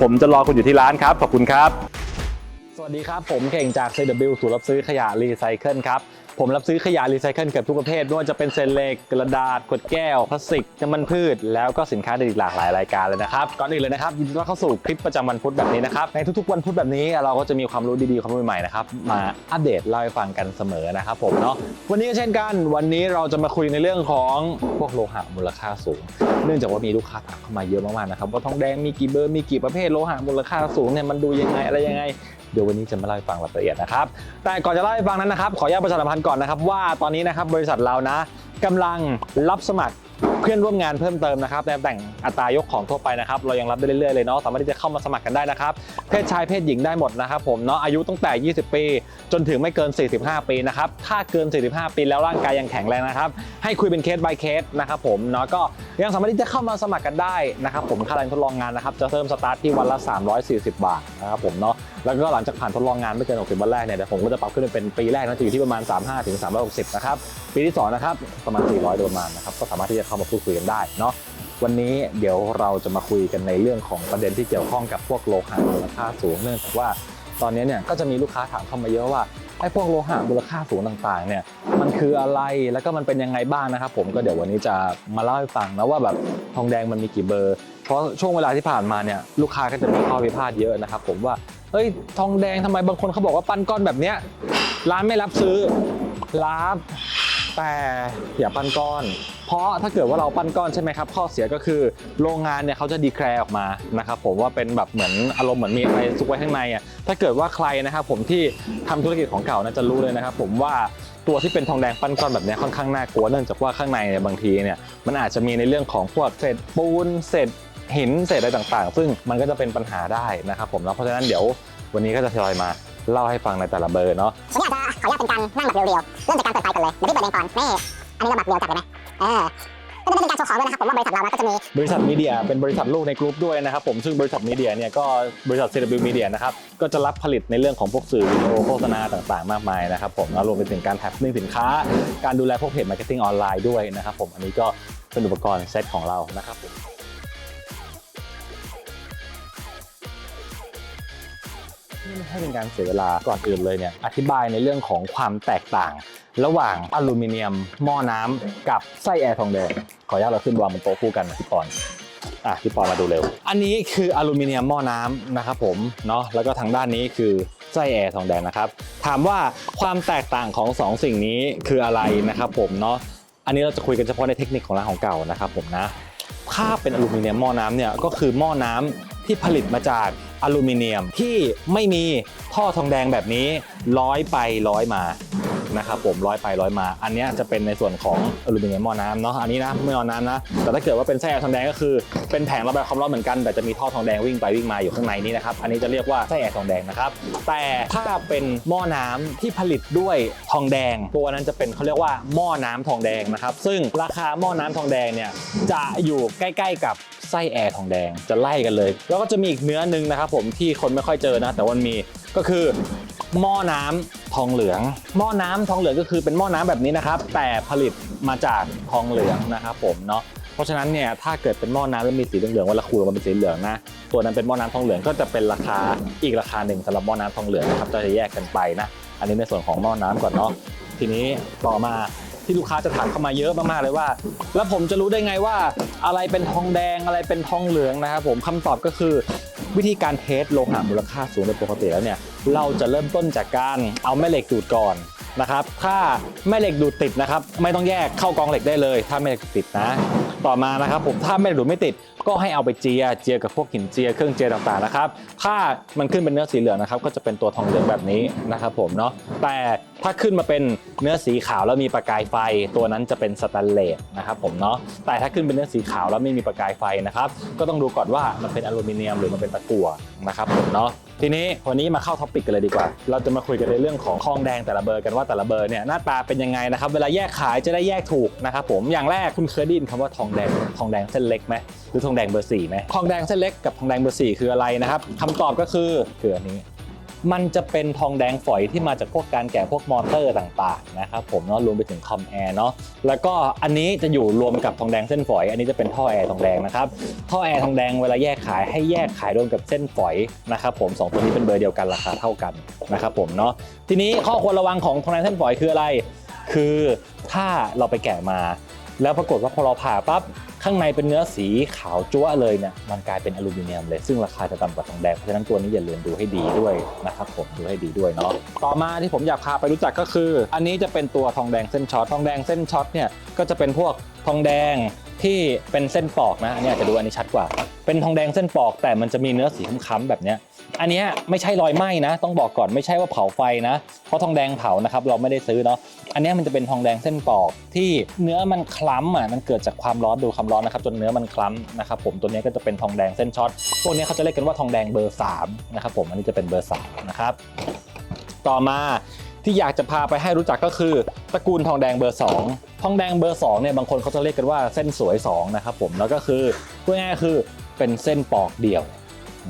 ผมจะรอคุณอยู่ที่ร้านครับ ขอบคุณครับ สวัสดีครับ ผมเก่งจาก CW ศูนย์รับซื้อขยะรีไซเคิลครับ ผมรับซื้อขยะรีไซเคิลเกือบทุกประเภทไม่ว่าจะเป็นเศษเหล็กกระดาษขวดแก้วพลาสติกน้ำมันพืช แล้วก็สินค้าอีกหลากหลายรายการเลยนะครับก่อนอื่นเลยนะครับยินดีต้อนรับเข้าสู่คลิปประจำวันพุธแบบนี้นะครับในทุกๆวันพุธแบบนี้เราก็จะมีความรู้ดีๆความรู้ใหม่ๆนะครับมาอัปเดตเล่าให้ฟังกันเสมอนะครับผมเนาะวันนี้ก็เช่นกัน วันนี้เราจะมาคุยในเรื่องของพวกโลหะมูลค่าสูง เนื่องจากว่ามีลูกค้าถามเข้ามาเยอะมากๆนะครับว่าทองแดงมีกี่เบอร์มีกี่ประเภทโลหะมูลค่าสูงเนี่ยมันดูยังไงอะไรยังไง เดี๋ยววันนี้จะมาเล่าให้ฟังรายละเอียดนะครับ แต่ก่อนจะเล่าให้ฟังนั้นนะครับ ขออนุญาตประชาสัมพันธ์ก่อนนะครับว่าตอนนี้นะครับบริษัทเรานะกำลังรับสมัครเพื่อนร่วมงานเพิ่มเติมนะครับในแหน่งอัตรายกของทั่วไปนะครับ เรายังรับได้เรื่อยๆเลยเนาะสามารถที่จะเข้ามาสมัครกันได้นะครับ เพศชายเพศหญิงได้หมดนะครับผมเนาะอายุตั้งแต่ 20 ปี จนถึงไม่เกิน 45 ปีนะครับถ้าเกิน 45 ปีแล้วร่างกายยังแข็งแรงนะครับ ให้คุยเป็นเคส by เคสนะครับผมเนาะก็ยังสามารถที่จะเข้ามาสมัครกันได้นะครับผมค่าแรงทดลองงานนะครับจะเริ่มสตาร์ทที่วันละ 340 บาทนะครับผมเนาะ แล้วก็หลังจากผ่านทดลองงานไม่เกิน 60 วันแรกเนี่ยเดี๋ยวผมก็จะปรับขึ้นเป็นปีแรกนะจะอยู่ที่ประมาณ 35ถึง360 นะครับ ปีที่ 2 นะครับ ประมาณ 400 โดยประมาณนะครับ ก็สามารถที่จะเข้ามาพูดคุยกันได้เนาะวันนี้เดี๋ยวเราจะมาคุยกันในเรื่องของประเด็นที่เกี่ยวข้องกับพวกโลหะมูลค่าสูงเนื่องจากว่าตอนนี้เนี่ยก็จะมีลูกค้าถามเข้ามาเยอะว่าไอ้พวกโลหะมูลค่าสูงต่างๆเนี่ยมันคืออะไรแล้วก็มันเป็นยังไงบ้างนะครับผมก็เดี๋ยววันนี้จะมาเล่าให้ฟังนะว่าแบบทองแดงมันมีกี่เบอร์ เพราะช่วงเวลาที่ผ่านมาเนี่ยลูกค้าก็จะมีข้อพิพาทเยอะนะครับผมว่า เอ้ยทองแดงทำไมบางคนเขาบอกว่าปั้นก้อนแบบเนี้ยร้านไม่รับซื้อรับแต่อย่าปั้นก้อน เพราะถ้าเกิดว่าเราปั้นก้อนใช่ไหมครับ ข้อเสียก็คือโรงงานเนี่ยเขาจะดีแคลออกมานะครับผมว่าเป็นแบบเหมือนอารมณ์เหมือนมีอะไรซุกไว้ข้างในอะถ้าเกิดว่าใครนะครับผมที่ทำธุรกิจของเก่าน่าจะรู้เลยนะครับผมว่าตัวที่เป็นทองแดงปั้นก้อนแบบนี้ค่อนข้างน่ากลัวเนื่องจากว่าข้างในเนี่ยบางทีเนี่ยมันอาจจะมีในเรื่องของพวกเศษปูนเศษ หินเศษอะไรต่างๆ ซึ่งมันก็จะเป็นปัญหาได้นะครับผมแล้วเพราะฉะนั้นเดี๋ยววันนี้ก็จะทยอยมาเล่าให้ฟังในแต่ละเบอร์เนาะวันนี้อาจจะขออนุญาตเป็นการนั่งแบบเรียวๆ เริ่มจากการเปิดไฟก่อนเลยเดี๋ยวพี่เปิดเองก่อนนี่อันนี้เราแบบเรียวจัดเลยไหมเออก็จะเป็นการโชว์ของด้วยนะครับผมว่าบริษัทเรานะก็จะมีบริษัทมีเดียเป็นบริษัทลูกในกลุ่มด้วยนะครับผมซึ่งบริษัทมีเดียเนี่ยก็บริษัท CW Media นะครับก็จะรับผลิตในเรื่องของพวกสื่อวิดีโอโฆษณาต่างๆ มากมายนะครับผมแล้วรวมไปถึงการแท็บลิงก์สินค้า การดูแลพวกเพจมาร์เก็ตติ้งออนไลน์ด้วยนะครับผมอันนี้ก็เป็นอุปกรณ์เซตของเรานะครับผม ไม่ให้เป็นการเสียเวลาก่อนอื่นเลยเนี่ยอธิบายในเรื่องของความแตกต่าง ระหว่างอลูมิเนียมหม้อน้ำกับไส้แอร์ทองแดงขออนุญาตเราขึ้นวางบนโต๊ะคู่กันนะพี่ปอนอะพี่ปอนมาดูเร็ว อันนี้คืออลูมิเนียมหม้อน้ำนะครับผมเนาะแล้วก็ทางด้านนี้คือไส้แอร์ทองแดงนะครับ ถามว่าความแตกต่างของสองสิ่งนี้คืออะไรนะครับผมเนาะอันนี้เราจะคุยกันเฉพาะในเทคนิคของร้านของเก่านะครับผมนะถ้าเป็นอลูมิเนียมหม้อน้ำเนี่ยก็คือหม้อน้ำ ที่ผลิตมาจากอลูมิเนียมที่ไม่มีท่อทองแดงแบบนี้ร้อยไปร้อยมานะครับผมร้อยไปร้อยมา อันนี้จะเป็นในส่วนของอลูมิเนียมหม้อน้ำเนาะอันนี้นะไม่หม้อน้ำนะแต่ถ้าเกิดว่าเป็นไส้แอร์ทองแดงก็คือเป็นแผงระบายความร้อนเหมือนกัน แต่จะมีท่อทองแดงวิ่งไปวิ่งมาอยู่ข้างในนี้นะครับอันนี้จะเรียกว่าไส้แอร์ทองแดงนะครับแต่ถ้าเป็นหม้อน้ำที่ผลิตด้วยทองแดงตัวนั้นจะเป็นเขาเรียกว่าหม้อน้ำทองแดงนะครับซึ่งราคาหม้อน้ำทองแดงเนี่ยจะอยู่ใกล้ ๆ กับ ไส้แอร์ทองแดงจะไล่กันเลย แล้วก็จะมีอีกเนื้อนึงนะครับผมที่คนไม่ค่อยเจอนะ แต่วันมีก็คือหม้อน้ำทองเหลือง หม้อน้ำทองเหลืองก็คือเป็นหม้อน้ำแบบนี้นะครับ แต่ผลิตมาจากทองเหลืองนะครับผมเนาะเพราะฉะนั้นเนี่ยถ้าเกิดเป็นหม้อน้ำแล้วมีสีเหลืองๆเวลาขูดออกมาเป็นสีเหลืองนะตัวนั้นเป็นหม้อน้ำทองเหลืองก็จะเป็นราคาอีกราคาหนึ่งสำหรับหม้อน้ำทองเหลืองนะครับจะแยกกันไปนะ อันนี้ในส่วนของหม้อน้ำก่อนเนาะทีนี้ต่อมา ที่ลูกค้าจะถามเข้ามาเยอะมากๆเลยว่า แล้วผมจะรู้ได้ไงว่าอะไรเป็นทองแดงอะไรเป็นทองเหลืองนะครับผมคำตอบก็คือวิธีการเทสโลหะมูลค่าสูงโดยปกติแล้วเนี่ยเราจะเริ่มต้นจากการเอาแม่เหล็กดูดก่อนนะครับถ้าแม่เหล็กดูดติดนะครับ ไม่ต้องแยกเข้ากองเหล็กได้เลย ถ้าแม่เหล็กติดนะ ต่อมานะครับผมถ้าแม่หล็กดูดไม่ติดก็ให้เอาไปเจียเจียกับพวกหินเจียเครื่องเจียต่างๆนะครับถ้ามันขึ้นเป็นเนื้อสีเหลืองนะครับก็จะเป็นตัวทองเหลืองแบบนี้นะครับผมเนาะแต่ถ้าขึ้นมาเป็นเนื้อสีขาวแล้วมีประกายไฟ ตัวนั้นจะเป็นสแตนเลสนะครับผมเนาะแต่ถ้าขึ้นเป็นเนื้อสีขาวแล้วไม่มีประกายไฟนะครับก็ต้องดูก่อนว่ามันเป็นอลูมิเนียมหรือมันเป็นตะกั่วนะครับผมเนาะ ทีนี้วันนี้มาเข้าท็อปิกกันเลยดีกว่า เราจะมาคุยกันในเรื่องของทองแดงแต่ละเบอร์กันว่าแต่ละเบอร์เนี่ยหน้าตาเป็นยังไงนะครับเวลาแยกขายจะได้แยกถูกนะครับผมอย่างแรกคุณเคยได้ยินคำว่าทองแดงทองแดงเส้นเล็กไหมหรือทองแดงเบอร์สี่ไหมทองแดงเส้นเล็กกับทองแดงเบอร์สี่คืออะไรนะครับคำตอบก็คือคืออันนี้ มันจะเป็นทองแดงฝอยที่มาจากพวกการแกะพวกมอเตอร์ต่างๆนะครับผมเนาะรวมไปถึงคอมแอร์เนาะแล้วก็อันนี้จะอยู่รวมกับทองแดงเส้นฝอย อันนี้จะเป็นท่อแอร์ทองแดงนะครับท่อแอร์ทองแดงเวลาแยกขายให้แยกขายรวมกับเส้นฝอยนะครับผมสองตัวนี้เป็นเบอร์เดียวกันราคาเท่ากันนะครับผมเนาะทีนี้ข้อควรระวังของทองแดงเส้นฝอยคืออะไร คือถ้าเราไปแกะมา แล้วปรากฏว่าพอเราผ่าปั๊บ ข้างในเป็นเนื้อสีขาวจั๊วเลยเนี่ยมันกลายเป็นอลูมิเนียมเลย ซึ่งราคาจะต่ำกว่าทองแดงเพราะฉะนั้นตัวนี้อย่าลืมดูให้ดีด้วยนะครับผมดูให้ดีด้วยเนาะต่อมาที่ผมอยากพาไปรู้จักก็คือ อันนี้จะเป็นตัวทองแดงเส้นช็อตทองแดงเส้นช็อตเนี่ยก็จะเป็นพวกทองแดง ที่เป็นเส้นปอกนะอันนี้อาจจะดูอันนี้ชัดกว่า เป็นทองแดงเส้นปอกแต่มันจะมีเนื้อสีค้ำๆแบบเนี้ยอันนี้ไม่ใช่รอยไหม้นะ ต้องบอกก่อนไม่ใช่ว่าเผาไฟนะ เพราะทองแดงเผานะครับเราไม่ได้ซื้อเนาะอันนี้มันจะเป็นทองแดงเส้นปอกที่เนื้อมันคล้ำอะมันเกิดจากความร้อนดูความร้อนนะครับจนเนื้อมันคล้ำนะครับผมตัวนี้ก็จะเป็นทองแดงเส้นช็อตพวกนี้เขาจะเรียกกันว่าทองแดงเบอร์3นะครับผมอันนี้จะเป็นเบอร์3นะครับต่อมา ที่อยากจะพาไปให้รู้จักก็คือตระกูลทองแดงเบอร์ 2 ทองแดงเบอร์2เนี่ยบางคนเขาจะเรียกกันว่าเส้นสวย2นะครับผมแล้วก็คือพูดง่ายๆคือเป็นเส้นปอกเดี่ยว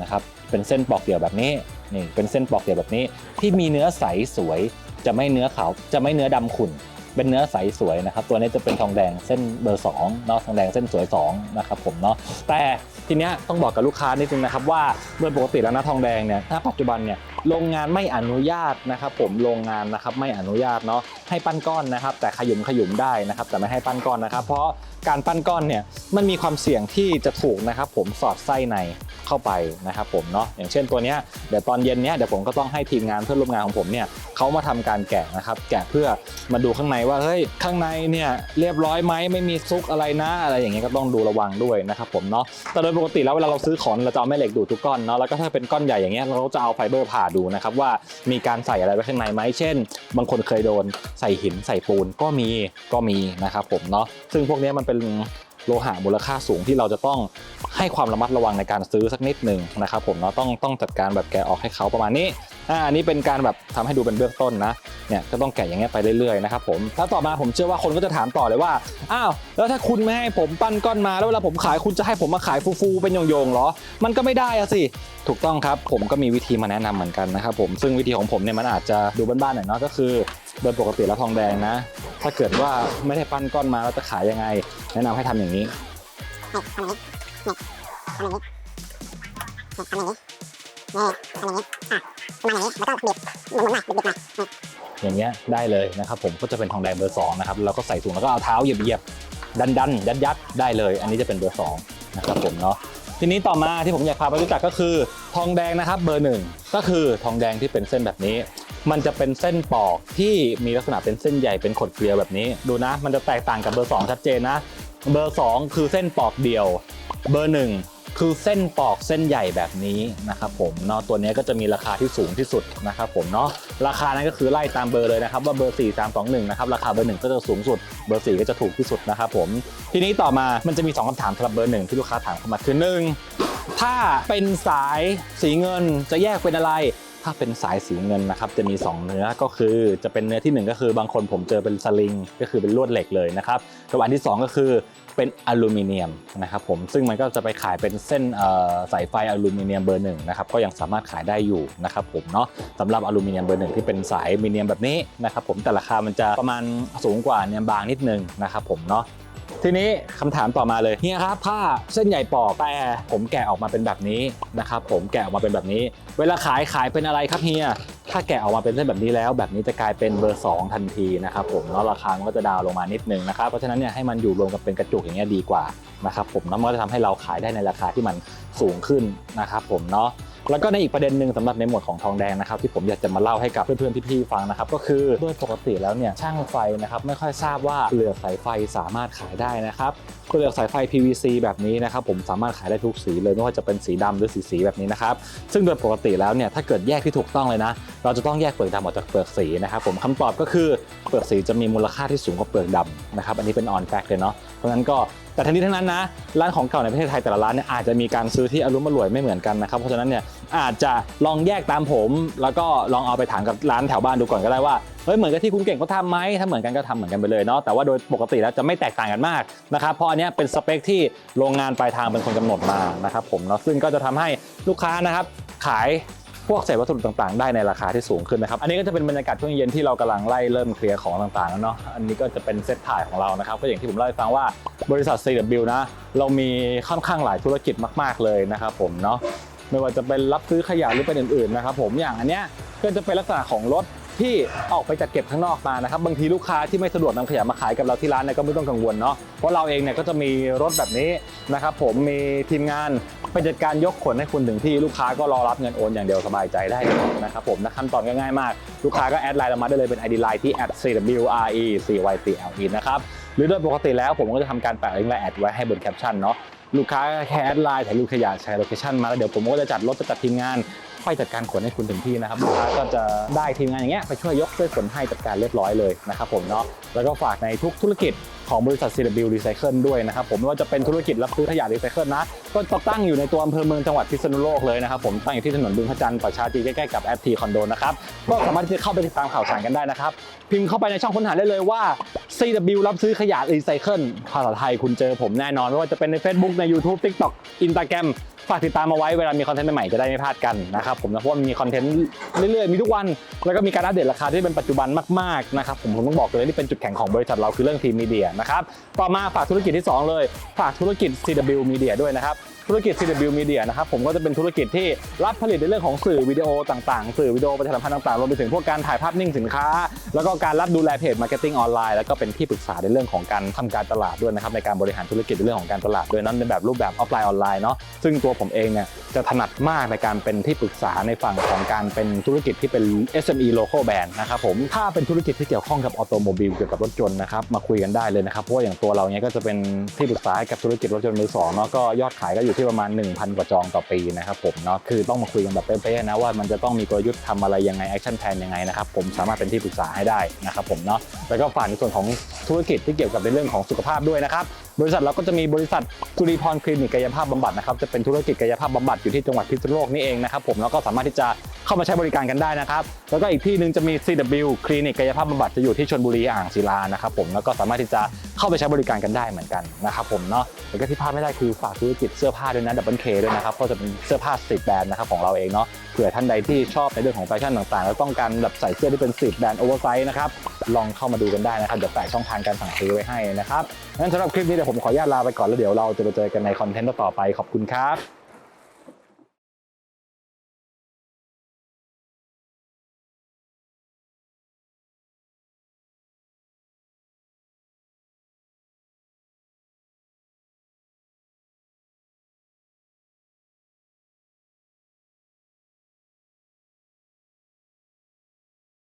นะครับเป็นเส้นปอกเดี่ยวแบบนี้นี่เป็นเส้นปอกเดี่ยวแบบนี้ ที่มีเนื้อใสสวยจะไม่เนื้อขาวจะไม่เนื้อดำขุ่น เป็นเนื้อใสสวยนะครับ ตัวนี้จะเป็นทองแดงเส้นเบอร์2เนาะทองแดงเส้นสวย2นะครับผมเนาะแต่ทีเนี้ยต้องบอกกับลูกค้านิดนึงนะครับว่าโดยปกติแล้วนะทองแดงเนี่ยถ้าปัจจุบันเนี่ยโรงงานไม่อนุญาตนะครับผมโรงงานนะครับไม่อนุญาตเนาะให้ปั้นก้อนนะครับ แต่ขยุมขยุมได้นะครับ แต่ไม่ให้ปั้นก้อนนะครับ เพราะการปั้นก้อนเนี่ยมันมีความเสี่ยงที่จะถูกนะครับผมสอดไส้ใน เข้าไปนะครับผมเนาะอย่างเช่นตัวเนี้ยเดี๋ยวตอนเย็นเนี้ยเดี๋ยวผมก็ต้องให้ทีมงานเพื่อนร่วมงานของผมเนี่ยเขามาทำการแกะนะครับแกะเพื่อมาดูข้างในว่าเฮ้ยข้างในเนี่ยเรียบร้อยไหมไม่มีซุกอะไรนะอะไรอย่างเงี้ยก็ต้องดูระวังด้วยนะครับผมเนาะแต่โดยปกติแล้วเวลาเราซื้อของเราจะเอาแม่เหล็กดูดทุกก้อนเนาะแล้วก็ถ้าเป็นก้อนใหญ่อย่างเงี้ยเราก็จะเอาไฟเบอร์ผ่าดูนะครับว่ามีการใส่อะไรไว้ข้างในไหมเช่น บางคนเคยโดนใส่หินใส่ปูนก็มีก็มีนะครับผมเนาะซึ่งพวกนี้มันเป็นโลหะมูลค่าสูงที่เราจะต้อง ให้ความระมัดระวังในการซื้อสักนิดหนึ่งนะครับผมเนาะต้องต้องจัดการแบบแกะออกให้เขาประมาณนี้อ่าอันนี้เป็นการแบบทำให้ดูเป็นเบื้องต้นนะเนี่ยก็ต้องแกะอย่างเงี้ยไปเรื่อยๆนะครับผมถ้าต่อมาผมเชื่อว่าคนก็จะถามต่อเลยว่าอ้าวแล้วถ้าคุณไม่ให้ผมปั้นก้อนมาแล้วเวลาผมขายคุณจะให้ผมมาขายฟูๆเป็นโยงๆเหรอ มันก็ไม่ได้อะสิถูกต้องครับผมก็มีวิธีมาแนะนำเหมือนกันนะครับผมซึ่งวิธีของผมเนี่ยมันอาจจะดูบ้านๆหน่อยเนาะก็คือโดยปกติแล้วทองแดงนะ ถ้าเกิดว่าไม่ได้ปั้นก้อนมาแล้วจะขายยังไง แนะนำให้ทำอย่าอย่างนี้ นี่ทำอย่างนี้นี่ทำอย่างนี้นี่ทำอย่างนี้อะประมาณอย่างนี้แล้วก็บีบหมุนๆมาบีบๆมานี่อย่างเงี้ยได้เลยนะครับผมก็จะเป็นทองแดงเบอร์2นะครับแล้วก็ใส่ถุงแล้วก็เอาเท้าเหยียบๆดันดันยัดยัดๆได้เลย อันนี้จะเป็นเบอร์2นะครับผมเนาะทีนี้ต่อมาที่ผมอยากพาไปรู้จักก็คือทองแดงนะครับเบอร์หนึ่งก็คือทองแดงที่เป็นเส้นแบบนี้ มันจะเป็นเส้นปอกที่มีลักษณะเป็นเส้นใหญ่เป็นขดเกลียวแบบนี้ ดูนะ มันจะแตกต่างกับเบอร์2ชัดเจนนะเบอร์2คือเส้นปอกเดียว เบอร์หนึ่งคือเส้นปอกเส้นใหญ่แบบนี้นะครับผมเนาะตัวนี้ก็จะมีราคาที่สูงที่สุดนะครับผมเนาะราคานั้นก็คือไล่ตามเบอร์เลยนะครับว่าเบอร์ 4 3 2 1นะครับราคาเบอร์ 1 ก็จะสูงสุดเบอร์ 4 ก็จะถูกที่สุดนะครับผมทีนี้ต่อมามันจะมี 2คำถามสำหรับเบอร์ 1 ที่ลูกค้าถามเข้ามาคือ1ถ้าเป็นสายสีเงินจะแยกเป็นอะไร ถ้าเป็นสายสีเงินนะครับจะมี 2 เนื้อก็คือจะเป็นเนื้อทีหนึ่1 ก็คือบางคนผมเจอเป็นสลิง ก็คือเป็นลวดเหล็กเลยนะครับกับอันที่ 2 ก็คือเป็นอลูมิเนียมนะครับผมซึ่งมันก็จะไปขายเป็นเส้นสายไฟอลูมิเนียมเบอร์หนึ่งนะครับก็ยังสามารถขายได้อยู่นะครับผมเนาะสำหรับอลูมิเนียมเบอร์หนึ่งที่เป็นสายอลูมิเนียมแบบนี้นะครับผมแต่ราคามันจะประมาณสูงกว่าเนี่ยบางนิดนึงนะครับผมเนาะ ทีนี้คำถามต่อมาเลยเฮียครับผ้าเส้นใหญ่ปอกแต่ผมแกะออกมาเป็นแบบนี้นะครับผมแกะออกมาเป็นแบบนี้ เวลาขายขายเป็นอะไรครับเฮียถ้าแกะออกมาเป็นเส้นแบบนี้แล้ว แบบนี้จะกลายเป็นเบอร์ 2 ทันทีนะครับผมแล้วราคาก็จะดาวลงมานิดนึงนะครับเพราะฉะนั้นเนี่ยให้มันอยู่รวมกันเป็นกระจุกอย่างเงี้ยดีกว่านะครับผมแล้วมันก็จะทำให้เราขายได้ในราคาที่มันสูงขึ้นนะครับผมเนาะ แล้วก็ในอีกประเด็นหนึ่งสำหรับในหมวดของทองแดงนะครับที่ผมอยากจะมาเล่าให้กับเพื่อนๆพี่ๆฟังนะครับก็คือโดยปกติแล้วเนี่ยช่างไฟนะครับไม่ค่อยทราบว่าเปลือกสายไฟสามารถขายได้นะครับเปลือกสายไฟ PVC แบบนี้นะครับผมสามารถขายได้ทุกสีเลยไม่ว่าจะเป็นสีดำหรือสีสีแบบนี้นะครับซึ่งโดยปกติแล้วเนี่ยถ้าเกิดแยกที่ถูกต้องเลยนะ เราจะต้องแยกเปลือกดำออกจากเปลือกสีนะครับผมคำตอบก็คือเปลือกสีจะมีมูลค่าที่สูงกว่าเปลือกดำนะครับอันนี้เป็นออนแฟกต์เลยเนาะเพราะฉะนั้นก็แต่ทั้งนี้ทั้งนั้นนะร้านของเก่าในประเทศไทยแต่ละร้านเนี่ยอาจจะมีการซื้อที่อรมณ์อร่วยไม่เหมือนกันนะครับเพราะฉะนั้นเนี่ยอาจจะลองแยกตามผม แล้วก็ลองเอาไปถามกับร้านแถวบ้านดูก่อนก็ได้ว่าเฮ้ยเหมือนกับที่คุณเก่งเขาทำไหมถ้าเหมือนกันก็ทำเหมือนกันไปเลยเนาะแต่ว่าโดยปกติแล้วจะไม่แตกต่างกันมากนะครับเพราะอันเนี้ยเป็นสเปคที่โรงงานปลายทางเป็นคนกำหนดมานะครับผมเนาะซึ่งก็จะทำให้ลูกค้านะครับขาย วกเศษวัสดุต่างๆ ได้ในราคาที่สูงขึ้นนะครับ อันนี้ก็จะเป็นบรรยากาศช่วงเย็นที่เรากำลังไล่เริ่มเคลียร์ของต่างๆแล้วเนาะ อันนี้ก็จะเป็นเซตถ่ายของเรานะครับ ก็อย่างที่ผมเล่าให้ฟังว่าบริษัท CW นะ เรามีค่อนข้างหลายธุรกิจมาก ๆเลยนะครับผมเนาะ ไม่ว่าจะเป็นรับซื้อขยะหรือเป็นอื่นๆนะครับผม อย่างอันเนี้ยก็จะเป็นลักษณะของรถ ที่ออกไปจัดเก็บข้างนอกมานะครับบางทีลูกค้าที่ไม่สะดวกนำขยะมาขายกับเราที่ร้านเนี่ยก็ไม่ต้องกังวลเนาะเพราะเราเองเนี่ยก็จะมีรถแบบนี้นะครับผมมีทีมงานไปจัดการยกขนให้คุณถึงที่ลูกค้าก็รอรับเงินโอนอย่างเดียวสบายใจได้เลยนะครับผมนะขั้นตอนก็ง่ายมาก ลูกค้าก็แอดไลน์เรามาได้เลยเป็น ID Line ที่ @cwre4ycle นะครับหรือโดยปกติแล้วผมก็จะทำการแปะลิงก์และแอดไว้ให้บนแคปชั่นเนาะลูกค้าแค่แอดไลน์ถ่ายรูปขยะแชร์โลเคชั่นมาแล้วเดี๋ยวผมก็จะจัดรถจะจัดทีมงาน คอยจัดการขนให้คุณถึงที่นะครับลูกค้าก็จะได้ทีมงานอย่างเงี้ยไปช่วยยกช่วยขนให้จัดการเรียบร้อยเลยนะครับผมเนาะแล้วก็ฝากในทุกธุรกิจ ของบริษัท CW Recycle ด้วยนะครับผมไม่ว่าจะเป็นธุรกิจรับซื้อขยะรีไซเคิลนะก็ตั้งอยู่ในตัวอำเภอเมืองจังหวัดพิษณุโลกเลยนะครับผมตั้งอยู่ที่ถนนบึงพระจันทร์ประชาจีใกล้ๆกับแอปทีคอนโดนะครับก็สามารถที่จะเข้าไปติดตามข่าวสารกันได้นะครับพิมพ์เข้าไปในช่องค้นหาได้เลยว่า CW รับซื้อขยะรีไซเคิลภาษาไทยคุณเจอผมแน่นอน ไม่ว่าจะเป็นใน Facebook ใน YouTube TikTok Instagram ฝากติดตามมาไว้เวลามีคอนเทนต์ใหม่ๆจะได้ไม่พลาดกันนะครับผมนะเพราะว่ามีคอนเทนต์เรื่อยๆมีทุกวัน แล้วก็มีการอัปเดตราคาที่เป็นปัจจุบันมากๆนะครับผมผมต้องบอกเลยนี่เป็นจุดแข็งของบริษัทเราคือเรื่องทีมมีเดียนะครับ ต่อมาฝากธุรกิจที่สองเลย ฝากธุรกิจ CW Media ด้วยนะครับ ธุรกิจ CW Media นะครับผมก็จะเป็นธุรกิจที่รับผลิตในเรื่องของสื่อวิดีโอต่างๆ สื่อวิดีโอประชาสัมพันธ์ต่างๆรวมไปถึงพวกการถ่ายภาพนิ่งสินค้า แล้วก็การรับดูแลเพจมาร์เก็ตติ้งออนไลน์แล้วก็เป็นที่ปรึกษาในเรื่องของการทำการตลาดด้วยนะครับในการบริหารธุรกิจในเรื่องของการตลาดด้วยนั้นในแบบรูปแบบออฟไลน์ออนไลน์เนาะซึ่งตัวผมเองเนี่ยจะถนัดมากในการเป็นที่ปรึกษาในฝั่งของการเป็นธุรกิจที่เป็น SME local brand นะครับผมถ้าเป็นธุรกิจที่เกี่ยวข้องกับออโตโมบิลเกี่ยวกับรถยนต์นะครับมาคุยกันได้เลยนะครับเพราะว่าอย่างตัวเราเนี่ยก็จะเป็นที่ปรึกษาให้กับธุรกิจรถยนต์มือสองเนาะก็ยอดขายก็อยู่ที่ประมาณ 1,000 กว่าจองต่อปีนะครับผมเนาะคือต้องมาคุยกันแบบเป๊ะๆนะว่ามันจะต้องมีกลยุทธ์ทำอะไรยังไงแอคชั่นแพลนยังไงนะครับผมสามารถเป็นที่ปรึกษาให้ได้นะครับผมเนาะแล้วก็ฝากในส่วนของธุรกิจที่เกี่ยวกับในเรื่องของสุขภาพด้วยนะครับบริษัทเราก็จะมีบริษัทสุริพรคลินิกกายภาพบำบัดนะครับจะเป็นธุรกิจกายภาพบำบัดอยู่ที่จังหวัดพิษณุโลกนี่เองนะครับผมแล้วก็สามารถที่จะ เข้ามาใช้บริการกันได้นะครับ แล้วก็อีกที่หนึ่งจะมี CW คลินิกกายภาพบำบัดจะอยู่ที่ชลบุรีอ่างศิลานะครับผมแล้วก็สามารถที่จะเข้าไปใช้บริการกันได้เหมือนกันนะครับผมเนาะแล้วก็ที่พลาดไม่ได้คือฝากธุรกิจเสื้อผ้าด้วยนะดับเบิลเคด้วยนะครับก็จะเป็นเสื้อผ้าสตรีทแบรนด์นะครับของเราเองเนาะเผื่อท่านใดที่ชอบในเรื่องของแฟชั่นต่างๆ แล้วต้องการแบบใส่เสื้อที่เป็นสตรีทแบรนด์โอเวอร์ไซส์นะครับลองเข้ามาดูกันได้นะครับเดี๋ยวแปะช่องทางการสั่งซื้อไว้ให้นะครับงั้นสำหรับคลิปนี้เดี๋ยวผมขออนุญาตลาไปก่อนแล้วเดี๋ยวเราจะไปเจอกันในคอนเทนต์ต่อไปขอบคุณครับ